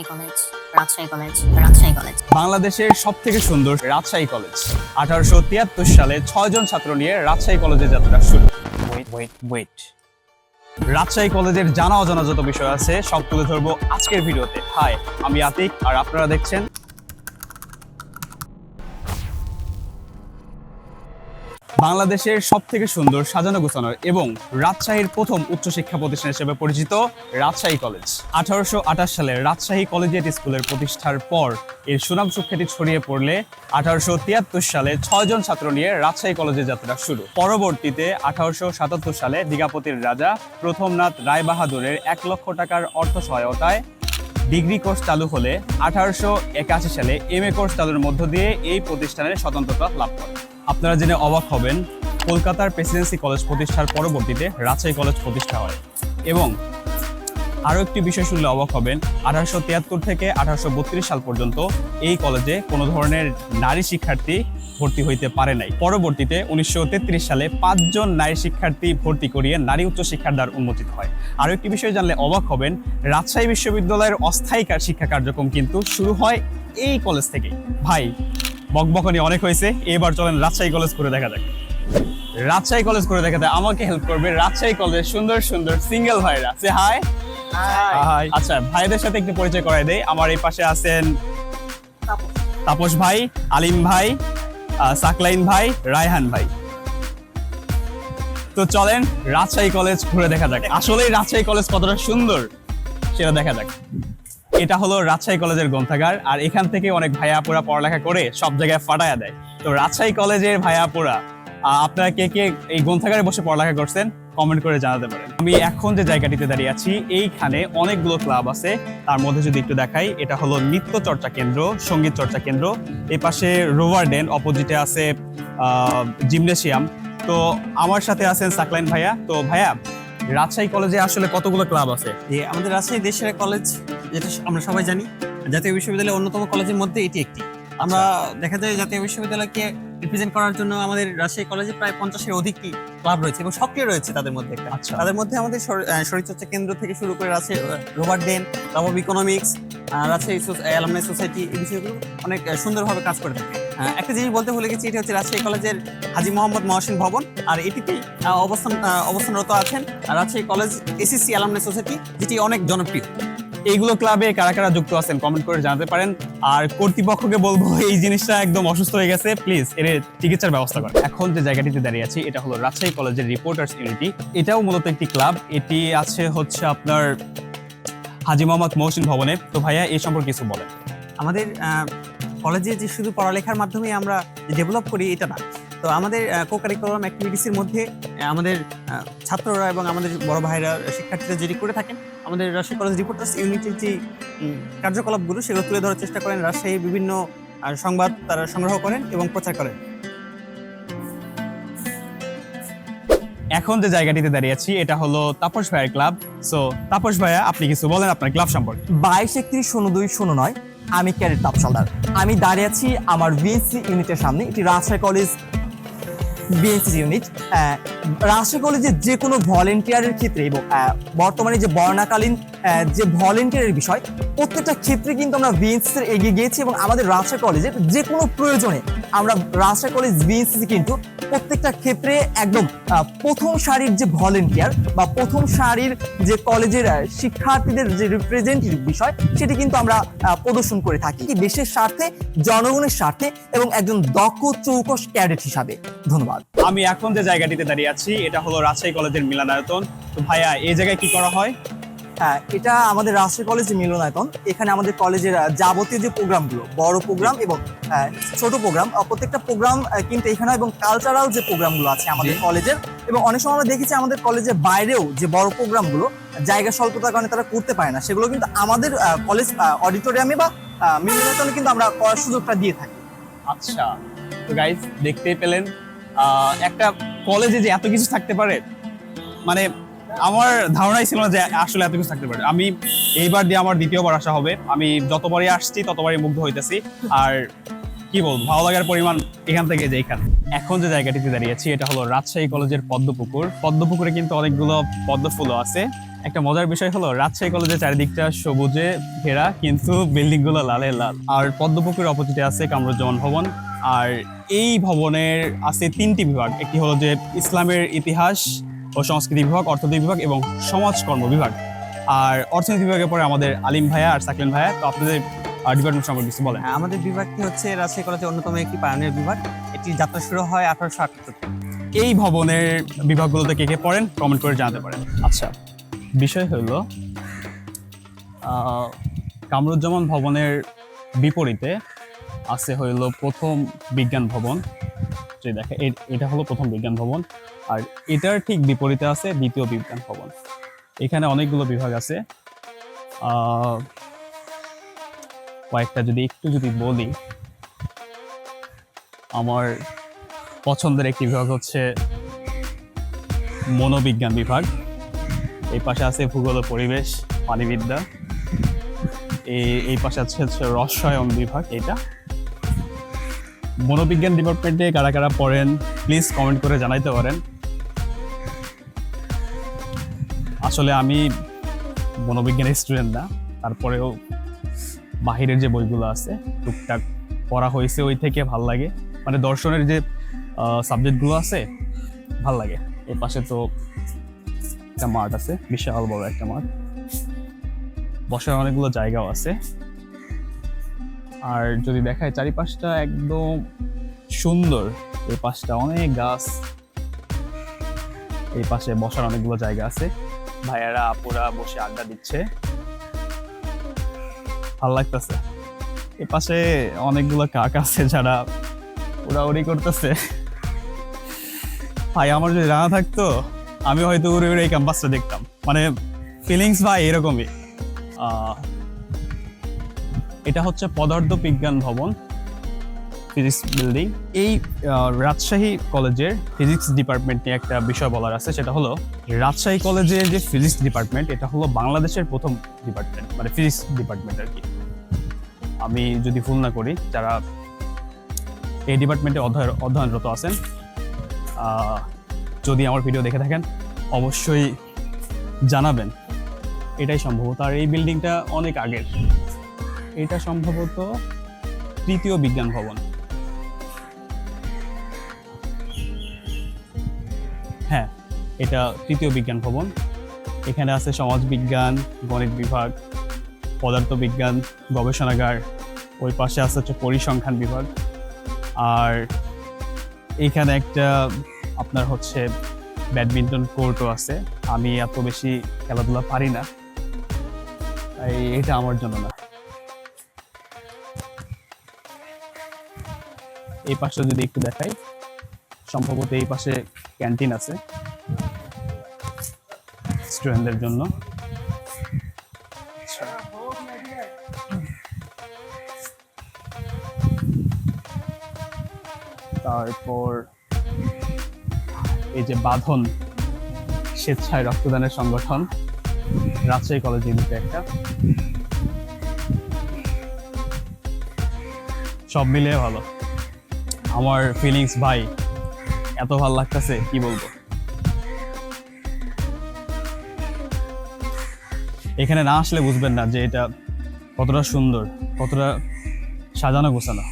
Rajshahi college Rajshahi college Rajshahi college. বাংলাদেশের সব থেকে সুন্দর রাজশাহী কলেজ। আঠারোশো তিয়াত্তর সালে ছয়জন ছাত্র নিয়ে রাজশাহী কলেজে যাত্রা শুরু। ওয়েট ওয়েট ওয়েট রাজশাহী কলেজের জানা অজানা যত বিষয় আছে সব তুলে ধরবো আজকের ভিডিওতে। হাই আমি আতিক আর আপনারা দেখছেন বাংলাদেশের সব থেকে সুন্দর সাজানো গোছানো এবং রাজশাহীর প্রথম উচ্চশিক্ষা প্রতিষ্ঠান হিসেবে পরিচিত রাজশাহী কলেজ। আঠারোশো আঠাশ সালে রাজশাহী কলেজিয়েট স্কুলের প্রতিষ্ঠার পর এর সুনাম সুখ্যাতি ছড়িয়ে পড়লে আঠারোশো তিয়াত্তর সালে ছয়জন ছাত্র নিয়ে রাজশাহী কলেজে যাত্রা শুরু। পরবর্তীতে আঠারোশো সাতাত্তর সালে দিঘাপতির রাজা প্রথমনাথ রায় বাহাদুরের এক লক্ষ টাকার অর্থ সহায়তায় ডিগ্রি কোর্স চালু হলে আঠারোশো একাশি সালে এম এ কোর্স চালুর মধ্য দিয়ে এই প্রতিষ্ঠানের স্বতন্ত্রতা লাভ করে। আপনারা জেনে অবাক হবেন, কলকাতার প্রেসিডেন্সি কলেজ প্রতিষ্ঠার পরবর্তীতে রাজশাহী কলেজ প্রতিষ্ঠা হয়। এবং আরও একটি বিষয় শুনলে অবাক হবেন, আঠারোশো তিয়াত্তর থেকে আঠারোশো বত্রিশ সাল পর্যন্ত এই কলেজে কোনো ধরনের নারী শিক্ষার্থী ভর্তি হইতে পারে নাই। পরবর্তীতে উনিশশো তেত্রিশ সালে পাঁচজন নারী শিক্ষার্থী ভর্তি করিয়ে নারী উচ্চ শিক্ষার দ্বার উন্মোচিত হয়। আরও একটি বিষয় জানলে অবাক হবেন, রাজশাহী বিশ্ববিদ্যালয়ের অস্থায়ী শিক্ষা কার্যক্রম কিন্তু শুরু হয় এই কলেজ থেকেই। ভাই বকবকনি অনেক হয়েছে। এবার চলেন রাজশাহী কলেজ করে দেখা যাক। রাজশাহী কলেজ করে দেখাতে আমাকে হেল্প করবে রাজশাহী কলেজের সুন্দর সুন্দর সিঙ্গেল ভাইরা। সে হাই হাই আচ্ছা ভাইদের সাথে একটু পরিচয় করাই দেই। আমার এই পাশে আছেন তাপস ভাই আলিম ভাই সাকলাইন ভাই রায়হান ভাই। তো চলেন রাজশাহী কলেজ ঘুরে দেখা যাক। আসলেই রাজশাহী কলেজ কতটা সুন্দর সেটা দেখা যাক। এটা হলো রাজশাহী কলেজের গ্রন্থাগার, আর এখান থেকে অনেক ভাইয়াপুরা পড়ালেখা করে সব জায়গায় ফাটায়া দেয়। তো রাজশাহী কলেজের ভাইয়াপুরা আপনারা কে কে এই গ্রন্থাগারে বসে পড়ালেখা করছেন কমেন্ট করে জানাতে পারেন। আমি এখন যে জায়গাটিতে দাঁড়িয়ে আছি, এইখানে অনেকগুলো ক্লাব আছে। তার মধ্যে যদি একটু দেখাই, এটা হলো নৃত্য চর্চা কেন্দ্র, সংগীত চর্চা কেন্দ্র। এই পাশে রোভার ডেন, অপোজিটে আছে জিমনেশিয়াম। তো আমার সাথে আছেন সাকলাইন ভাইয়া। তো ভাইয়া রাজশাহী কলেজে আসলে কতগুলো ক্লাব আছে? যে আমাদের রাজশাহী দেশের কলেজ যেটা আমরা সবাই জানি জাতীয় বিশ্ববিদ্যালয়ের অন্যতম কলেজের মধ্যে এটি একটি। আমরা দেখা যায় জাতীয় বিশ্ববিদ্যালয়কে রিপ্রেজেন্ট করার জন্য আমাদের রাজশাহী কলেজে প্রায় পঞ্চাশের অধিক ক্লাব রয়েছে এবং সক্রিয় রয়েছে তাদের মধ্যে একটা। আচ্ছা। তাদের মধ্যে আমাদের শরীরচর্চা কেন্দ্র থেকে শুরু করে Rajshahi Robert Den club of economics Rajshahi alumni society এই বিষয়গুলো অনেক সুন্দরভাবে কাজ করে থাকে। একটা জিনিস বলতে ভুলে গেছি এটি হচ্ছে রাজশাহী কলেজের হাজি মোহাম্মদ মহসিন ভবন। আর এটিতেই আহ, অবস্থান অবস্থানরত আছেন Rajshahi college SSC alumni society যেটি অনেক জনপ্রিয়। এইগুলো ক্লাবে কারা কারা যুক্ত আছেন কমেন্ট করে জানাতে পারেন। আর কর্তৃপক্ষকে বলব এই জিনিসটা একদম অসুস্থ হয়ে গেছে প্লিজ এর চিকিৎসার ব্যবস্থা করেন। এখন যে জায়গাটিতে দাঁড়িয়ে আছি এটা হলো রাজশাহী কলেজের রিপোর্টার্স ইউনিটি এটাও মূলত একটি ক্লাব এটি আছে হচ্ছে আপনার হাজি মোহাম্মদ মহসিন ভবনে। তো ভাইয়া এই সম্পর্কে কিছু বলেন। আমাদের কলেজে যে শুধু পড়ালেখার মাধ্যমে আমরা ডেভেলপ করি, এটা না। তো আমাদের কো কারিকুলাম অ্যাক্টিভিটিসের মধ্যে আমাদের ছাত্ররা এবং আমাদের বড় ভাইরা, শিক্ষার্থীরা যেটি করে থাকেন, আমাদের রাজশাহী কলেজ রিপোর্টার্স ইউনিটের যে কার্যকলাপগুলো, সেগুলো তুলে ধরার চেষ্টা করেন। রাজশাহীর বিভিন্ন সংবাদ তারা সংগ্রহ করেন এবং প্রচার করেন। এখন যে জায়গাটিতে দাঁড়িয়ে আছি, এটা হলো তাপস ভাইয়ের ক্লাব। সো তাপস ভাইয়া, আপনি কিছু বলেন আপনার ক্লাব সম্পর্কে। বাইশ একত্রিশ শূন্য দুই শূন্য নয়। আমি ক্যারেট তাপসালদার আমি দাঁড়িয়ে আছি আমার বিএসসি ইউনিটের সামনে, এটি Rajshahi college BSC unit. Rajshahi কলেজের যে কোনো ভলেন্টিয়ারের ক্ষেত্রে এবং বর্তমানে যে বর্ণাকালীন যে ভলেন্টিয়ারের বিষয়, প্রত্যেকটা ক্ষেত্রে কিন্তু আমরা বিএনসি এগিয়ে গিয়েছি এবং আমাদের রাজশাহী কলেজের যে কোনো প্রয়োজনে আমরা রাজশাহী কলেজ বিএনসি কিন্তু প্রত্যেকটা ক্ষেত্রে একদম প্রথম সারির যে ভলেন্টিয়ার বা প্রথম সারির যে কলেজের শিক্ষার্থীদের যে রিপ্রেজেন্টেটিভ বিষয়, সেটি কিন্তু আমরা প্রদর্শন করে থাকি। দেশের স্বার্থে, জনগণের স্বার্থে এবং একজন দক্ষ চৌকস ক্যাডেট হিসাবে। ধন্যবাদ। আমি এখন যে জায়গাটিতে দাঁড়িয়ে আছি, এটা হলো রাজশাহী কলেজের মিলনায়তন। তো ভাইয়া, এই জায়গায় কি করা হ্যাঁ? এটা আমাদের রাজশাহী কলেজের মিলনায়তন। এখানে আমাদের কলেজের যাবতীয় যে প্রোগ্রামগুলো বড় প্রোগ্রাম এবং ছোট প্রোগ্রাম প্রত্যেকটা প্রোগ্রাম কিন্তু এখানে এবং কালচারাল যে প্রোগ্রামগুলো আছে আমাদের কলেজের এবং অনেক সময় আমরা দেখেছি আমাদের কলেজের বাইরেও যে বড় প্রোগ্রামগুলো জায়গা স্বল্পতার কারণে তারা করতে পারে না। সেগুলো কিন্তু আমাদের কলেজ অডিটোরিয়ামে বা মিলনায়তনে কিন্তু আমরা করার সুযোগটা দিয়ে থাকি। আচ্ছা। তো গাইজ দেখতেই পেলেন আহ, একটা কলেজে যে এত কিছু থাকতে পারে মানে আমার ধারণাই ছিল না যে আসলে এত কিছু থাকতে পারে। আমি এইবার দিয়ে আমার দ্বিতীয়বার আসা হবে। আমি যতবারই আসছি, ততবারই মুগ্ধ হইতেছি। আর কি বলব, ভালো লাগার পরিমাণ এখান থেকে যে এখানে। এখন যে জায়গাটিতে দাঁড়িয়েছি, এটা হলো রাজশাহী কলেজের পদ্মপুকুর। পদ্মপুকুরে কিন্তু অনেকগুলো পদ্ম ফুলও আছে। একটা মজার বিষয় হলো, রাজশাহী কলেজের চারিদিকটা সবুজে ঘেরা, কিন্তু বিল্ডিংগুলো লালে লাল। আর পদ্মপুকুর অপোজিটে আছে কামরুজ্জামান ভবন। আর এই ভবনের আছে তিনটি বিভাগ। একটি হলো যে ইসলামের ইতিহাস ও সংস্কৃতি বিভাগ অর্থনীতি বিভাগ এবং সমাজকর্ম বিভাগ। আর অর্থনীতি বিভাগের পরে আমাদের আলিম ভাইয়া আর সাকলিন ভাইয়া। তো আপনাদের ডিপার্টমেন্ট সম্পর্কে কিছু বলেন। হ্যাঁ, আমাদের বিভাগটি হচ্ছে রাজশাহী কলেজের অন্যতম একটি পায়নের বিভাগ। এটি যাত্রা শুরু হয় আঠারোশো আটাত্তর এই ভবনের বিভাগগুলোতে কে কে পড়েন কমেন্ট করে জানাতে পারেন। আচ্ছা। বিষয় হলো কামরুজ্জামান ভবনের বিপরীতে আছে হইল প্রথম বিজ্ঞান ভবন। যে দেখে এটা হলো প্রথম বিজ্ঞান ভবন। আর এটার ঠিক বিপরীতে আছে দ্বিতীয় বিজ্ঞান ভবন। এখানে অনেকগুলো বিভাগ আছে। কয়েকটা যদি একটু যদি বলি, আমার পছন্দের একটি বিভাগ হচ্ছে মনোবিজ্ঞান বিভাগ। এই পাশে আছে ভূগোল পরিবেশ, পানিবিদ্যা। এই পাশে আছে হচ্ছে রসায়ন বিভাগ, এটা। মনোবিজ্ঞান ডিপার্টমেন্টে কারা কারা পড়েন প্লিজ কমেন্ট করে জানাইতে পারেন। আসলে আমি মনোবিজ্ঞানের স্টুডেন্ট না, তারপরেও বাহিরের যে বইগুলো আছে, টুকটাক পড়া হয়েছে ওই থেকে ভালো লাগে। মানে দর্শনের যে সাবজেক্টগুলো আছে, ভালো লাগে। এর পাশে তো একটা মাঠ আছে, বিশাল বড় একটা মাঠ। বসার অনেকগুলো জায়গাও আছে। আর যদি দেখায় চারিপাশটা একদম সুন্দর এই পাশটা অনেক গাছ। এই পাশে বসার অনেকগুলো জায়গা আছে। ভাইয়ারা, আপুরা বসে আড্ডা দিচ্ছে। ভালো লাগতেছে। এ পাশে অনেকগুলো কাক আছে যারা উড়াউড়ি করতেছে। ভাই, আমার যদি জানা থাকতো, আমি হয়তো উড়ে উড়ে এই ক্যাম্পাসটা দেখতাম। মানে ফিলিংস ভাই এরকমই। এটা হচ্ছে পদার্থ বিজ্ঞান ভবন। ফিজিক্স বিল্ডিং এই রাজশাহী কলেজের ফিজিক্স ডিপার্টমেন্ট নিয়ে একটা বিষয় বলার আছে, সেটা হলো রাজশাহী কলেজের যে ফিজিক্স ডিপার্টমেন্ট এটা হলো বাংলাদেশের প্রথম ডিপার্টমেন্ট মানে ফিজিক্স ডিপার্টমেন্ট আর কি। আমি যদি ভুল না করি, যারা এই ডিপার্টমেন্টে অধ্যয়ন, অধ্যয়নরত আছেন যদি আমার ভিডিও দেখে থাকেন, অবশ্যই জানাবেন। এটাই সম্ভবত। আর এই বিল্ডিংটা অনেক আগের। এটা সম্ভবত তৃতীয় বিজ্ঞান ভবন। এটা তৃতীয় বিজ্ঞান ভবন। এখানে আছে সমাজ বিজ্ঞান গণিত বিভাগ পদার্থ বিজ্ঞান গবেষণাগার, ওই পাশে আছে হচ্ছে পরিসংখ্যান বিভাগ। আর এইখানে একটা আপনার হচ্ছে ব্যাডমিন্টন কোর্টও আছে। আমি এত বেশি খেলাধুলা পারি না। তাই এটা আমার জন্য না। এই পাশটা যদি একটু দেখাই, সম্ভবত এই পাশে ক্যান্টিন আছে। স্টুডেন্টদের জন্য। তারপর এই যে বাঁধন, স্বেচ্ছায় রক্তদানের সংগঠন, রাজশাহী কলেজ ইউনিটে একটা। সব মিলিয়ে ভালো। আমার ফিলিংস ভাই, এত ভালো লাগতেছে, কি বলব? এখানে না আসলে বুঝবেন না যে এটা কতটা সুন্দর, কতটা সাজানো গোছানো।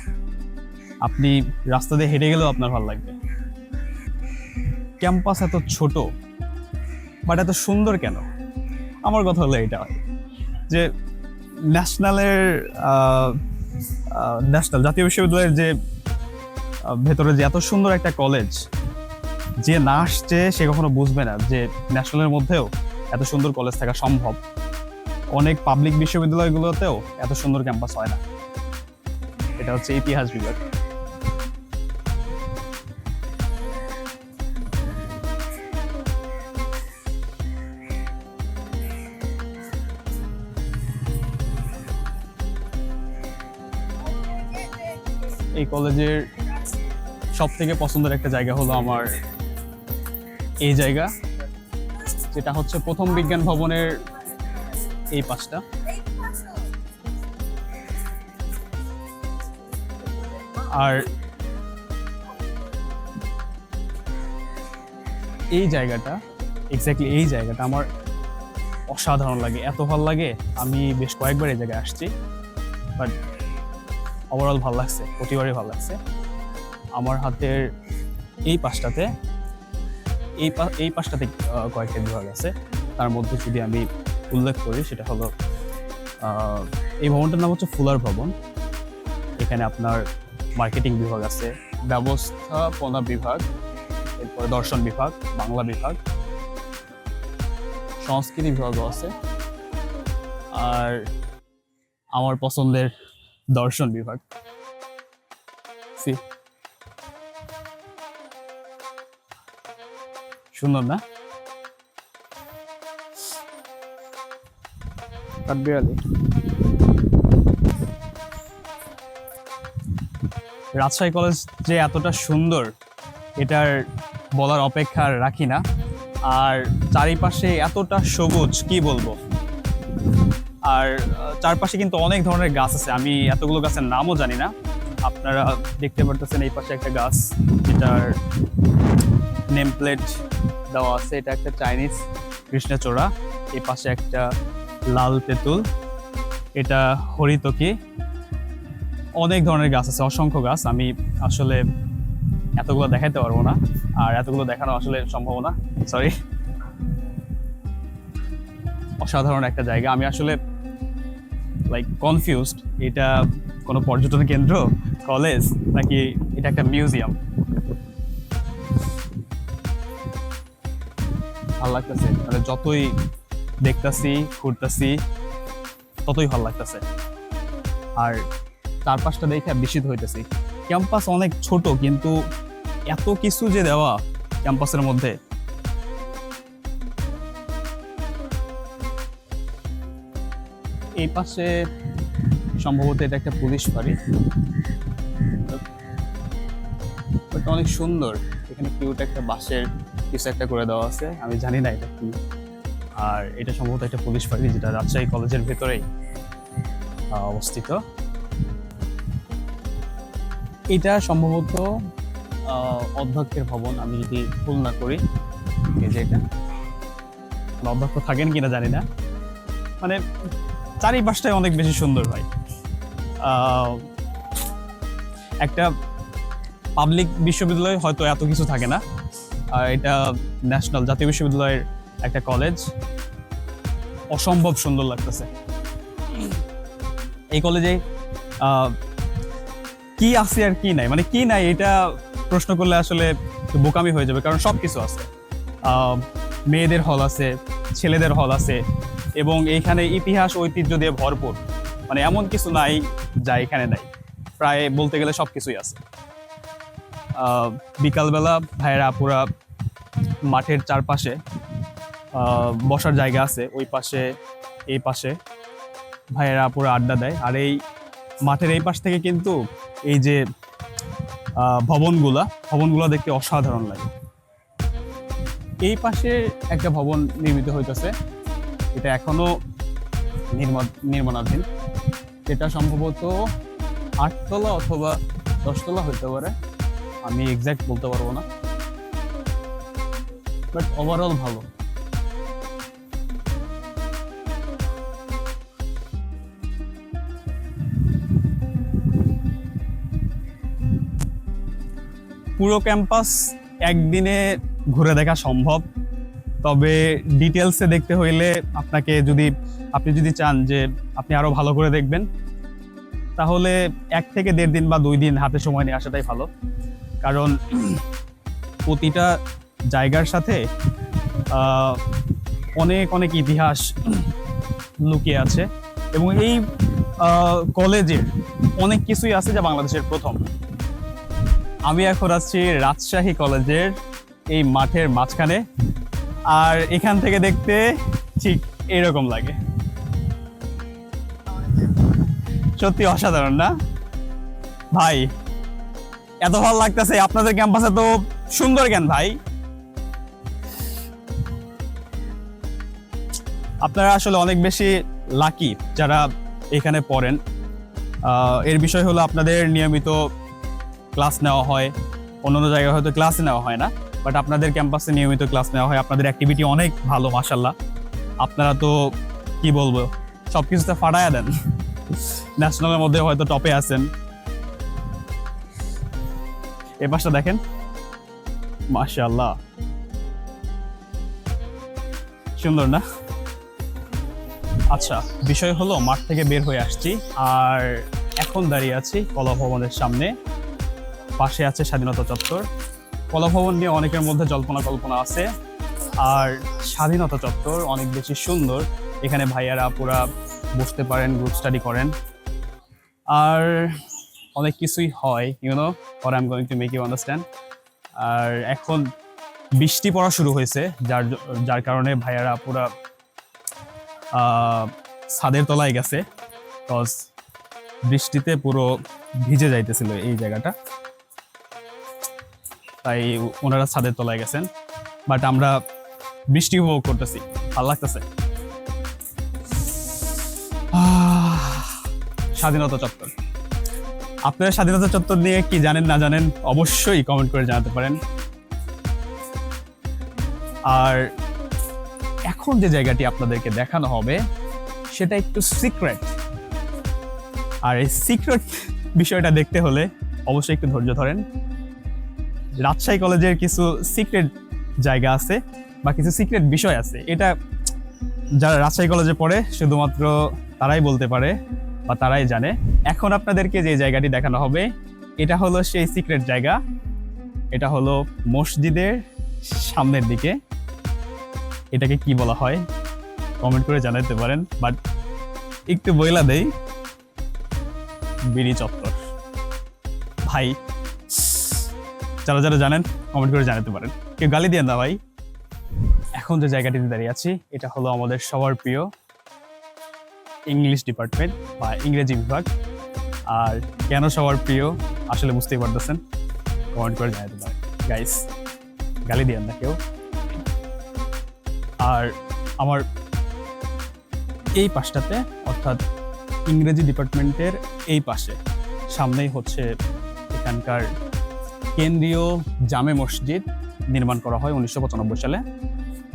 আপনি রাস্তা দিয়ে হেঁটে গেলেও আপনার ভালো লাগবে। ক্যাম্পাস এত ছোট, বাট এত সুন্দর কেন? আমার কথা হলো এটা যে ন্যাশনালের ন্যাশনাল, জাতীয় বিশ্ববিদ্যালয়ের যে ভেতরে যে এত সুন্দর একটা কলেজ, যে না আসছে সে কখনো বুঝবে না যে ন্যাশনালের মধ্যেও এত সুন্দর কলেজ থাকা সম্ভব। অনেক পাবলিক বিশ্ববিদ্যালয়গুলোতেও এত সুন্দর ক্যাম্পাস হয় না। এটা হচ্ছে ইতিহাস বিভাগ। এই কলেজের সব থেকে পছন্দের একটা জায়গা হলো আমার এই জায়গা, যেটা হচ্ছে প্রথম বিজ্ঞান ভবনের এই পাশটা। আর এই জায়গাটা এক্স্যাক্টলি এই জায়গাটা আমার অসাধারণ লাগে। এত ভালো লাগে, আমি বেশ কয়েকবার এই জায়গায় আসছি বাট ওভারঅল ভালো লাগছে, প্রতিবারই ভালো লাগছে। আমার হাতের এই পাশটাতে, এই এই পাশটাতে কয়েকটা বিভাগ আছে। তার মধ্যে যদি আমি উল্লেখ করি, সেটা হলো এই ভবনটার নাম হচ্ছে ফুলার ভবন। এখানে আপনার মার্কেটিং বিভাগ আছে, ব্যবস্থাপনা বিভাগ, এরপরে দর্শন বিভাগ, বাংলা বিভাগ, সংস্কৃতি বিভাগও আছে। আর আমার পছন্দের দর্শন বিভাগ। সি। সুন্দর না? কাঠবিড়ালি রাজশাহী কলেজ যে এতটা সুন্দর, এটার বলার অপেক্ষা রাখি না। আর চারিপাশে এতটা সবুজ, কি বলব? আর চারপাশে কিন্তু অনেক ধরনের গাছ আছে। আমি এতগুলো গাছের নামও জানি না। আপনারা দেখতে পারতেছেন এই পাশে একটা গাছ, যেটার নেম প্লেট দেওয়া আছে। এটা একটা চাইনিজ কৃষ্ণচূড়া। এই পাশে একটা লাল তেঁতুল, এটা হরিতকি। অনেক ধরনের গাছ আছে, অসংখ্য গাছ। আমি আসলে এতগুলো দেখাতে পারব না, আর এতগুলো দেখানো আসলে সম্ভব না সরি অসাধারণ একটা জায়গা। আমি আসলে লাইক কনফিউজড এটা কোনো পর্যটন কেন্দ্র কলেজ নাকি এটা একটা মিউজিয়াম ভালো লাগতেছে। মানে যতই দেখতাছি, ঘুরতেছি, ততই ভালো লাগতেছে। আর চারপাশটা দেখে বিস্মিত হইতেছি। ক্যাম্পাস অনেক ছোট, কিন্তু এত কিছু যে দেওয়া ক্যাম্পাসের মধ্যে। এই পাশে সম্ভবত এটা একটা পুলিশ বাড়ি। অনেক সুন্দর। এখানে কিউট একটা বাসের কিছু একটা করে দেওয়া আছে। আমি জানি না এটা কি। আর এটা সম্ভবত একটা পুলিশ বাড়ি যেটা রাজশাহী কলেজের ভেতরেই অবস্থিত। এটা সম্ভবত অধ্যক্ষের ভবন, আমি যদি ভুল না করি, এই যে এটা। অধ্যক্ষ থাকেন কিনা জানি না। মানে চারিপাশটাই অনেক বেশি সুন্দর ভাই। একটা পাবলিক বিশ্ববিদ্যালয় হয়তো এত কিছু থাকে না। আর এটা ন্যাশনাল জাতীয় বিশ্ববিদ্যালয়ের একটা কলেজ অসম্ভব সুন্দর লাগতেছে। এই কলেজে কি আছে আর কি নাই? মানে কি নাই এটা প্রশ্ন করলে আসলে বোকামি হয়ে যাবে, কারণ সব কিছু আছে মেয়েদের হল আছে, ছেলেদের হল আছে, এবং এইখানে ইতিহাস, ঐতিহ্য দিয়ে ভরপুর। মানে এমন কিছু নাই যা এখানে নাই। প্রায় বলতে গেলে সব কিছুই আছে বিকালবেলা ভাইয়েরা আপুরা মাঠের চারপাশে বসার জায়গা আছে ওই পাশে, এই পাশে। ভাইয়েরা আপুরা আড্ডা দেয়। আর এই মাঠের এই পাশ থেকে কিন্তু এই যে ভবনগুলা, ভবনগুলো দেখতে অসাধারণ লাগে। এই পাশে একটা ভবন নির্মিত হইতেছে। এটা এখনও নির্মাণ নির্মাণাধীন। এটা সম্ভবত আটতলা অথবা দশতলা হইতে পারে। আমি এক্সাক্ট বলতে পারব না। বাট ওভারঅল ভালো। পুরো ক্যাম্পাস একদিনে ঘুরে দেখা সম্ভব। তবে ডিটেলসে দেখতে হইলে আপনাকে যদি, আপনি যদি চান যে আপনি আরও ভালো করে দেখবেন, তাহলে এক থেকে দেড় দিন বা দুই দিন হাতে সময় নিয়ে আসাটাই ভালো। কারণ প্রতিটা জায়গার সাথে অনেক অনেক ইতিহাস লুকিয়ে আছে। এবং এই কলেজের অনেক কিছুই আছে যা বাংলাদেশের প্রথম। আমি এখন আছি রাজশাহী কলেজের এই মাঠের মাঝখানে। আর এখান থেকে দেখতে ঠিক এরকম লাগে। সত্যি অসাধারণ, না? ভাই, এত ভালো লাগতেছে। আপনাদের ক্যাম্পাসে তো সুন্দর কেন ভাই। আপনারা আসলে অনেক বেশি লাকি যারা এখানে পড়েন। এর বিষয় হলো আপনাদের নিয়মিত ক্লাস নেওয়া হয়। অন্যান্য জায়গায় হয়তো ক্লাস নেওয়া হয় না বাট আপনাদের ক্যাম্পাসে নিয়মিত ক্লাস নেওয়া হয়। আপনাদের অ্যাক্টিভিটি অনেক ভালো মাসাল্লাহ আপনারা তো, কি বলব সব কিছুতে ফাটায়া দেন। ন্যাশনালের মধ্যে হয়তো টপে আছেন। এ পাশটা দেখেন। মাশাআল্লাহ। সুন্দর না? আচ্ছা বিষয় হলো মাঠ থেকে বের হয়ে আসছি, আর এখন দাঁড়িয়ে আছি কলা ভবনের সামনে। পাশে আছে স্বাধীনতা চত্বর। কলা ভবন নিয়ে অনেকের মধ্যে জল্পনা কল্পনা আছে। আর স্বাধীনতা চত্বর অনেক বেশি সুন্দর। এখানে ভাইয়ারা পুরা বসতে পারেন গ্রুপ স্টাডি করেন। আর অনেক কিছুই হয় you know for I am going to make you understand আর এখন বৃষ্টি পড়া শুরু হয়েছে, যার যার কারণে ভাইয়ারা পুরা ছাদের তলায় গেছে। বৃষ্টিতে পুরো ভিজে যাইতেছিল এই জায়গাটা। তাই ওনারা ছাদের তলায় গেছেন। বাট আমরা বৃষ্টি উপভোগ করতেছি। ভালো লাগতেছে। স্বাধীনতা চত্বর। আপনারা স্বাধীনতা চত্বর নিয়ে কি জানেন, না জানেন, অবশ্যই কমেন্ট করে জানাতে পারেন। আর এখন যে জায়গাটি আপনাদেরকে দেখানো হবে, সেটা একটু সিক্রেট আর এই সিক্রেট বিষয়টা দেখতে হলে অবশ্যই একটু ধৈর্য ধরেন। রাজশাহী কলেজের কিছু সিক্রেট জায়গা আছে বা কিছু সিক্রেট বিষয় আছে। এটা যারা রাজশাহী কলেজে পড়ে, শুধুমাত্র তারাই বলতে পারে বা তারাই জানে। এখন আপনাদেরকে যে জায়গাটি দেখানো হবে, এটা হলো সেই সিক্রেট জায়গা। এটা হলো মসজিদের সামনের দিকে। এটাকে কি বলা হয়? কমেন্ট করে জানাতে পারেন বাট একটু বইলা দেই। বিড়ি চত্বর। ভাই যারা যারা জানেন কমেন্ট করে জানাতে পারেন। কেউ গালি দিয়ে না ভাই? এখন যে জায়গাটিতে দাঁড়িয়ে আছি, এটা হলো আমাদের সবার প্রিয় ইংলিশ ডিপার্টমেন্ট বা ইংরেজি বিভাগ। আর কেন সবার প্রিয়, আসলে বুঝতেই পারতেছেন। কমেন্ট করে জানাতে পারেন। গাইস গালি দিয়েন না কেউ। আর আমার এই পাশটাতে, অর্থাৎ ইংরেজি ডিপার্টমেন্টের এই পাশে, সামনেই হচ্ছে এখানকার কেন্দ্রীয় জামে মসজিদ নির্মাণ করা হয় উনিশশো পঁচানব্বই সালে।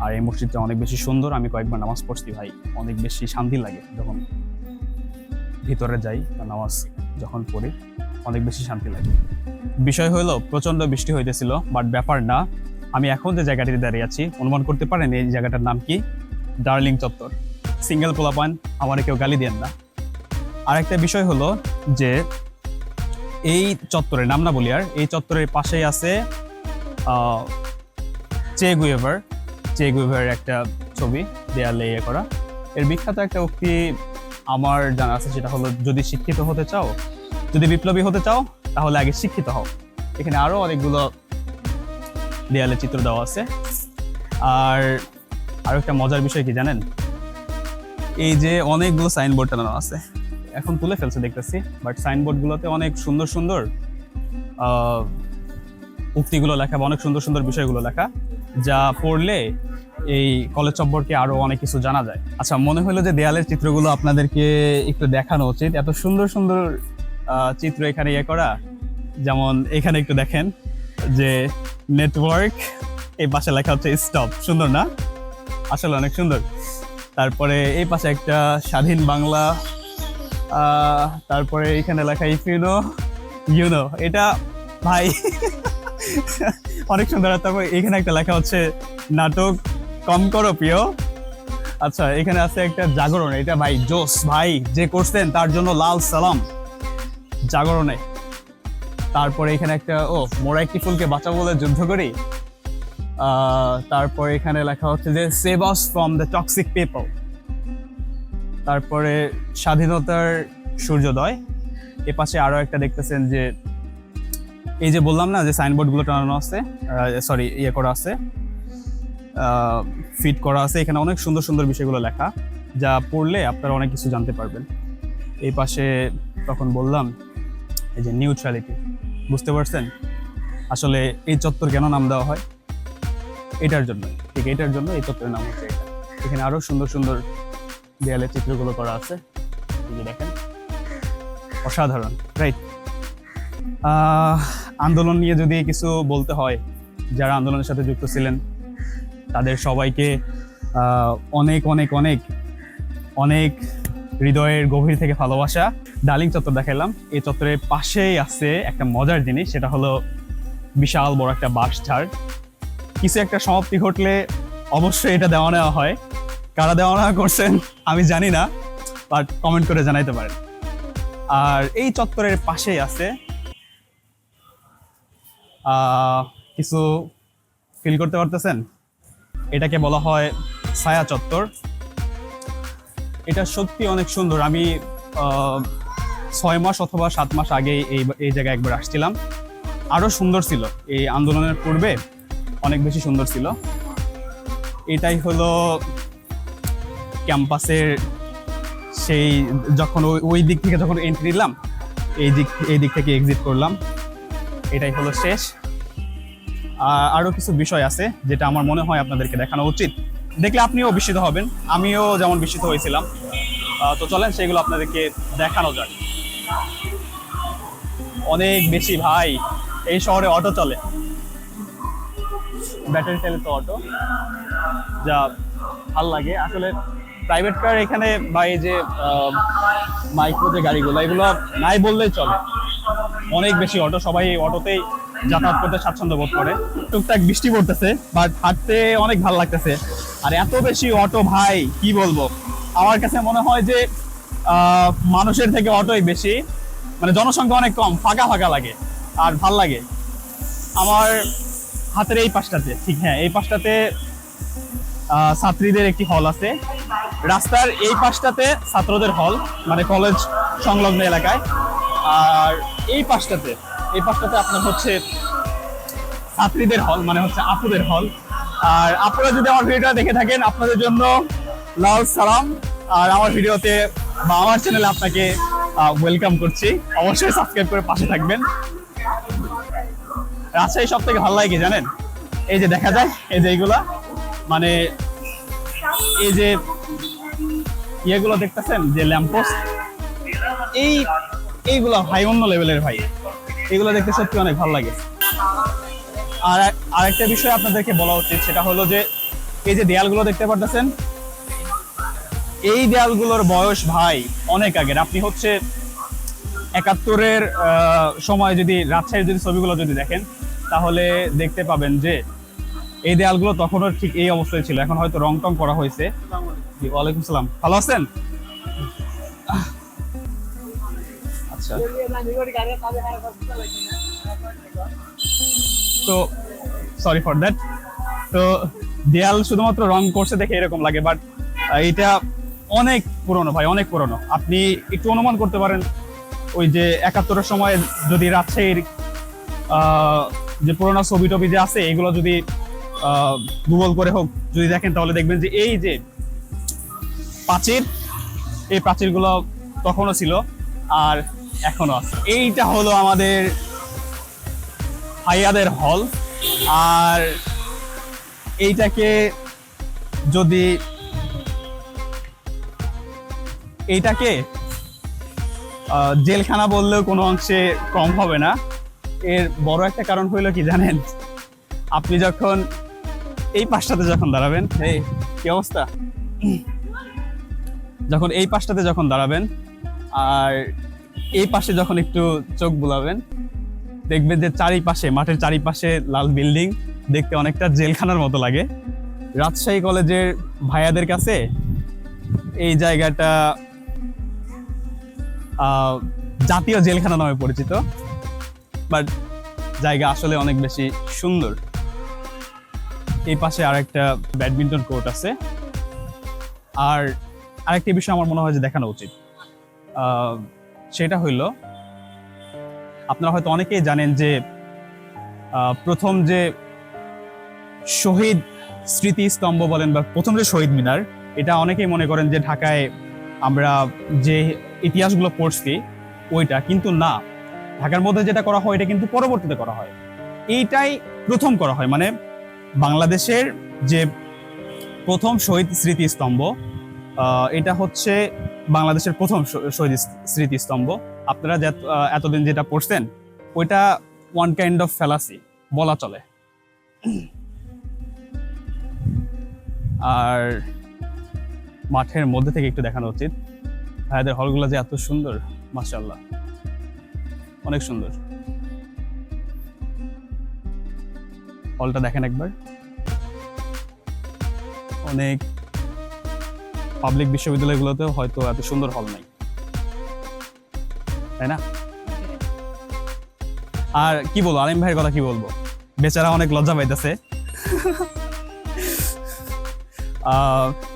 আর এই মসজিদটা অনেক বেশি সুন্দর, আমি কয়েকবার নামাজ পড়ছি ভাই। অনেক বেশি শান্তি লাগে যখন ভিতরে যাই বা নামাজ যখন পড়ি, অনেক বেশি শান্তি লাগে। বিষয় হলো প্রচণ্ড বৃষ্টি হইতেছিল বাট ব্যাপার না। আমি এখন যে জায়গাটিতে দাঁড়িয়ে আছি, অনুমান করতে পারেন এই জায়গাটার নাম কি? ডার্লিং চত্বর সিঙ্গেল পোলাপান, আমার কেউ গালি দেন না। আর একটা বিষয় হলো যে এই চত্বরের নাম না বলি আর এই চত্বরের পাশেই আছে আহ, চে গুয়েভার চে গুয়েভারের একটা ছবি দেয়ালে ইয়ে করা। এর বিখ্যাত একটা উক্তি আমার জানা আছে সেটা হলো যদি শিক্ষিত হতে চাও যদি বিপ্লবী হতে চাও তাহলে আগে শিক্ষিত হও। এখানে আরও অনেকগুলো দেয়ালে চিত্র দেওয়া আছে। আর আরও একটা মজার বিষয় কি জানেন? এই যে অনেকগুলো সাইনবোর্ড টানানো আছে। এখন তুলে ফেলছে দেখতেছি বাট সাইনবোর্ডগুলোতে অনেক সুন্দর সুন্দর উক্তিগুলো লেখা বা অনেক সুন্দর সুন্দর বিষয়গুলো লেখা, যা পড়লে এই কলেজ সম্পর্কে আরও অনেক কিছু জানা যায়। আচ্ছা মনে হলো যে দেয়ালের চিত্রগুলো আপনাদেরকে একটু দেখানো উচিত। এত সুন্দর সুন্দর চিত্র এখানে ইয়ে করা, যেমন এখানে একটু দেখেন যে নেটওয়ার্ক এই পাশে লেখা হচ্ছে স্টপ সুন্দর না? আসলে অনেক সুন্দর। তারপরে এই পাশে একটা স্বাধীন বাংলা তারপরে এখানে লেখা ইফ ইউনো ইউনো এটা ভাই, অনেক সুন্দর। তারপর এখানে একটা লেখা হচ্ছে, নাটক কম করো প্রিয়। আচ্ছা এখানে আছে একটা জাগরণ। এটা ভাই জোস ভাই, যে করছেন তার জন্য লাল সালাম। জাগরণে। তারপরে এখানে একটা, ও, মোরা একটি ফুলকে বাঁচাবো বলে যুদ্ধ করি। তারপরে এখানে লেখা হচ্ছে যে save us from the toxic people তারপরে স্বাধীনতার সূর্যোদয়। এ পাশে আরও একটা দেখতেছেন যে, এই যে বললাম না যে সাইনবোর্ডগুলো টানানো আছে সরি ইয়ে করা আছে ফিট করা আছে, এখানে অনেক সুন্দর সুন্দর বিষয়গুলো লেখা, যা পড়লে আপনারা অনেক কিছু জানতে পারবেন। এই পাশে তখন বললাম, এই যে নিউট্রালিটি বুঝতে পারছেন? আসলে এই চত্বর কেন নাম দেওয়া হয়? এটার জন্য, ঠিক এটার জন্য এই চত্বরের নাম হচ্ছে এটা। এখানে আরও সুন্দর সুন্দর দেয়ালে চিত্রগুলো করা আছে। দেখেন। অসাধারণ রাইট আন্দোলন নিয়ে যদি কিছু বলতে হয়, যারা আন্দোলনের সাথে যুক্ত ছিলেন, তাদের সবাইকে অনেক অনেক অনেক অনেক হৃদয়ের গভীর থেকে ভালোবাসা। ডার্লিং চত্বর দেখালাম এই চত্বরের পাশেই আছে একটা মজার জিনিস, সেটা হলো বিশাল বড় একটা বাঁশ ঝাড়। কিছু একটা সমাপ্তি ঘটলে অবশ্যই এটা দেওয়া নেওয়া হয়। কারা দেওয়া নেওয়া করছেন আমি জানি না বাট কমেন্ট করে জানাইতে পারেন। আর এই চত্বরের পাশেই আছে কিছু ফিল করতে পারতেছেন? এটাকে বলা হয় ছায়া চত্বর। এটা সত্যি অনেক সুন্দর। আমি ছয় মাস অথবা সাত মাস আগে এই এই জায়গায় একবার আসছিলাম। আরও সুন্দর ছিল। এই আন্দোলনের পূর্বে অনেক বেশি সুন্দর ছিল। এটাই হলো ক্যাম্পাসের সেই যখন ওই ওই দিক থেকে যখন এন্ট্রি নিলাম, এই দিক এই দিক থেকে এক্সিট করলাম। এটাই হলো শেষ। আর আরও কিছু বিষয় আছে যেটা আমার মনে হয় আপনাদেরকে দেখানো উচিত। দেখলে আপনিও বিস্মিত হবেন, আমিও যেমন বিস্মিত হয়েছিলাম। তো চলেন সেগুলো আপনাদেরকে দেখানো যাক। অনেক বেশি ভাই, এই শহরে অটো চলে। ব্যাটারি চালিত অটো। যা ভালো লাগে। আসলে প্রাইভেট কার এখানে বা এই যে মাইক্রো যে গাড়িগুলো, এগুলো নাই বললেই চলে। অনেক বেশি অটো সবাই অটোতেই যাতায়াত করতে স্বাচ্ছন্দ্য বোধ করে। টুকটাক বৃষ্টি পড়তেছে বাট হাঁটতে অনেক ভালো লাগতেছে। আর এত বেশি অটো ভাই, কি বলব? আমার কাছে মনে হয় যে মানুষের থেকে অটোই বেশি। মানে জনসংখ্যা অনেক কম, ফাঁকা ফাঁকা লাগে, আর ভালো লাগে। আমার হাতের এই পাশটাতে, ঠিক হ্যাঁ এই পাশটাতে ছাত্রীদের একটি হল আছে। রাস্তার এই পাশটাতে ছাত্রদের হল মানে কলেজ সংলগ্ন এলাকায়। আর এই পাশটাতে এই পাশটাতে আপনার হচ্ছে ছাত্রীদের হল মানে হচ্ছে আপুদের হল। আর আপনারা যদি আমার ভিডিওটা দেখে থাকেন, আপনাদের জন্য লাল সালাম। আর আমার ভিডিওতে বা আমার চ্যানেলে আপনাকে ওয়েলকাম করছি। অবশ্যই সাবস্ক্রাইব করে পাশে থাকবেন। রাজশাহী সব থেকে ভালো লাগে জানেন? এই যে দেখা যায়, এই যে এইগুলা মানে এই যে ইয়েগুলো দেখতেছেন? যে ল্যাম্পোস্ট এই, এইগুলা ভাই, অন্য লেভেলের ভাই। এগুলো দেখতে সত্যি অনেক ভালো লাগে। আর আরেকটা বিষয় আপনাদেরকে বলা উচিত, সেটা হলো যে, এই যে দেয়ালগুলো দেখতে পারতেছেন, এই দেয়ালগুলোর বয়স ভাই অনেক আগের। আপনি হচ্ছে একাত্তরের সময় যদি, রাজশাহীর যদি ছবিগুলো যদি দেখেন, তাহলে দেখতে পাবেন যে, এই দেয়ালগুলো তখনও ঠিক এই অবস্থায় ছিল। এখন হয়তো রং টং করা হয়েছে। ওয়ালাইকুম সালাম। ভালো আছেন? আচ্ছা। তো সরি ফর দ্যাট তো, দেয়াল শুধুমাত্র রং করছে দেখে এরকম লাগে বাট এটা অনেক পুরনো ভাই, অনেক পুরনো। আপনি একটু অনুমান করতে পারেন, ওই যে একাত্তরের সময় যদি রাজশাহীর যে পুরোনো ছবি টবি যে আছে, এগুলো যদি গুগল করে হোক, যদি দেখেন, তাহলে দেখবেন যে এই যে প্রাচীর। এই প্রাচীরগুলো তখনও ছিল আর এখনও আছে। এইটা হলো আমাদের ভাইয়াদের হল। আর এইটাকে যদি এইটাকে জেলখানা বললেও কোনো অংশে কম হবে না। এর বড় একটা কারণ হইল কি জানেন? আপনি যখন এই পাশটাতে যখন দাঁড়াবেন, এই কি অবস্থা? যখন এই পাশটাতে যখন দাঁড়াবেন, আর এই পাশে যখন একটু চোখ বুলাবেন, দেখবেন যে চারিপাশে, মাঠের চারিপাশে লাল বিল্ডিং, দেখতে অনেকটা জেলখানার মতো লাগে। রাজশাহী কলেজের ভাইয়াদের কাছে এই জায়গাটা জাতীয় জেলখানা নামে পরিচিত, বাট জায়গা আসলে অনেক বেশি সুন্দর। এই পাশে আরেকটা ব্যাডমিন্টন কোর্ট আছে। আর আরেকটি বিষয় আমার মনে হয় যে দেখানো উচিত। সেটা হইল, আপনারা হয়তো অনেকেই জানেন যে প্রথম যে শহীদ স্মৃতিস্তম্ভ বলেন বা প্রথম যে শহীদ মিনার, এটা অনেকেই মনে করেন যে ঢাকায় আমরা যে ইতিহাসগুলো পড়ছি, ওইটা কিন্তু না। ঢাকার মধ্যে যেটা করা হয়, এটা কিন্তু পরবর্তীতে করা হয়। এইটাই প্রথম করা হয়। মানে বাংলাদেশের যে প্রথম শহীদ স্মৃতিস্তম্ভ এটা হচ্ছে বাংলাদেশের প্রথম শহীদ স্মৃতিস্তম্ভ। আপনারা এতদিন যেটা পড়ছেন, ওইটা ওয়ান কাইন্ড অফ ফেলাসি বলা চলে। আর মাঠের মধ্যে থেকে একটু দেখানো উচিত। ভাইয়াদের হলগুলো যে এত সুন্দর মাশাল্লাহ অনেক সুন্দর। হলটা দেখেন একবার। অনেক পাবলিক বিশ্ববিদ্যালয়গুলোতেও হয়তো এত সুন্দর হল নাই। তাই না? আর কি বলব আলিম ভাইয়ের কথা কি বলব? বেচারা অনেক লজ্জা পাইতেছে।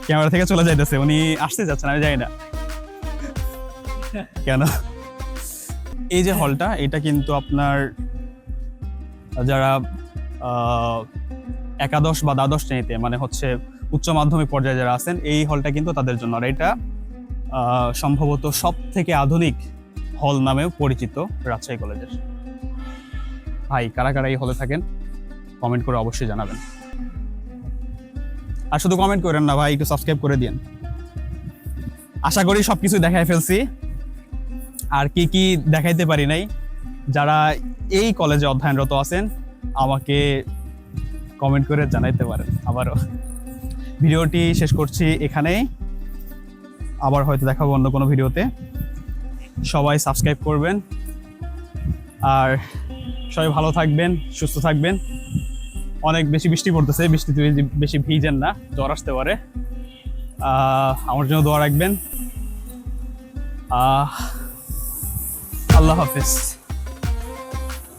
ক্যামেরা থেকে চলে যাইতেছে উনি আসতে যাচ্ছেন আমি জানি না। কেন? এই যে হলটা এটা কিন্তু আপনার যারা আহ, একাদশ বা দ্বাদশ শ্রেণীতে মানে হচ্ছে উচ্চ মাধ্যমিক পর্যায়ে যারা আছেন, এই হলটা কিন্তু তাদের জন্য। আর এটা সম্ভবত সব থেকে আধুনিক হল নামেও পরিচিত রাজশাহী কলেজের। ভাই, কারা কারা এই হলে থাকেন? কমেন্ট করে অবশ্যই জানাবেন। আর শুধু কমেন্ট করেন না ভাই, একটু সাবস্ক্রাইব করে দিন আশা করি সবকিছু দেখাই ফেলছি। আর কি কি দেখাইতে পারি নাই, যারা এই কলেজে অধ্যয়নরত আছেন, আমাকে কমেন্ট করে জানাইতে পারেন আবারও। ভিডিওটি শেষ করছি এখানেই। আবার হয়তো দেখাবো অন্য কোনো ভিডিওতে। সবাই সাবস্ক্রাইব করবেন। আর সবাই ভালো থাকবেন, সুস্থ থাকবেন। অনেক বেশি বৃষ্টি পড়তেছে বৃষ্টিতে বেশি- ভিজেন না, জ্বর আসতে পারে। আমার জন্য দোয়া রাখবেন। আল্লাহ হাফেজ।